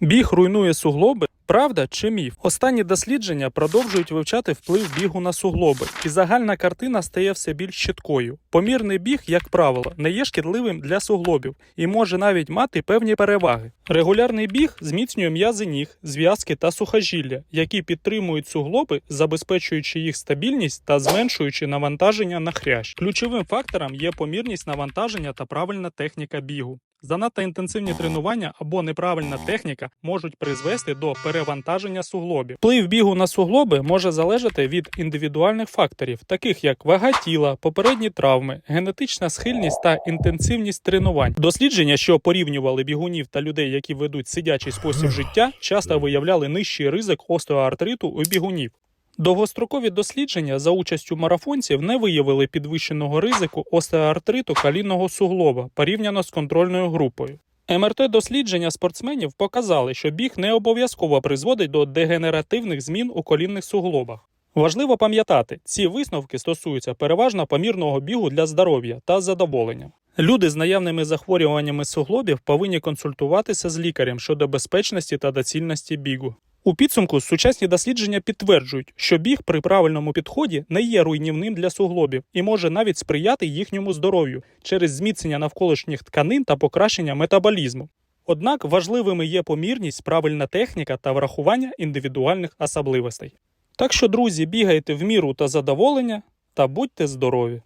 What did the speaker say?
Біг руйнує суглоби. Правда чи міф? Останні дослідження продовжують вивчати вплив бігу на суглоби, і загальна картина стає все більш чіткою. Помірний біг, як правило, не є шкідливим для суглобів і може навіть мати певні переваги. Регулярний біг зміцнює м'язи ніг, зв'язки та сухожилля, які підтримують суглоби, забезпечуючи їх стабільність та зменшуючи навантаження на хрящ. Ключовим фактором є помірність навантаження та правильна техніка бігу. Занадто інтенсивні тренування або неправильна техніка можуть призвести до перевантаження суглобів. Вплив бігу на суглоби може залежати від індивідуальних факторів, таких як вага тіла, попередні травми, генетична схильність та інтенсивність тренувань. Дослідження, що порівнювали бігунів та людей, які ведуть сидячий спосіб життя, часто виявляли нижчий ризик остеоартриту у бігунів. Довгострокові дослідження за участю марафонців не виявили підвищеного ризику остеоартриту колінного суглоба порівняно з контрольною групою. МРТ-дослідження спортсменів показали, що біг не обов'язково призводить до дегенеративних змін у колінних суглобах. Важливо пам'ятати, ці висновки стосуються переважно помірного бігу для здоров'я та задоволення. Люди з наявними захворюваннями суглобів повинні консультуватися з лікарем щодо безпечності та доцільності бігу. У підсумку сучасні дослідження підтверджують, що біг при правильному підході не є руйнівним для суглобів і може навіть сприяти їхньому здоров'ю через зміцнення навколишніх тканин та покращення метаболізму. Однак важливими є помірність, правильна техніка та врахування індивідуальних особливостей. Так що, друзі, бігайте в міру та задоволення та будьте здорові!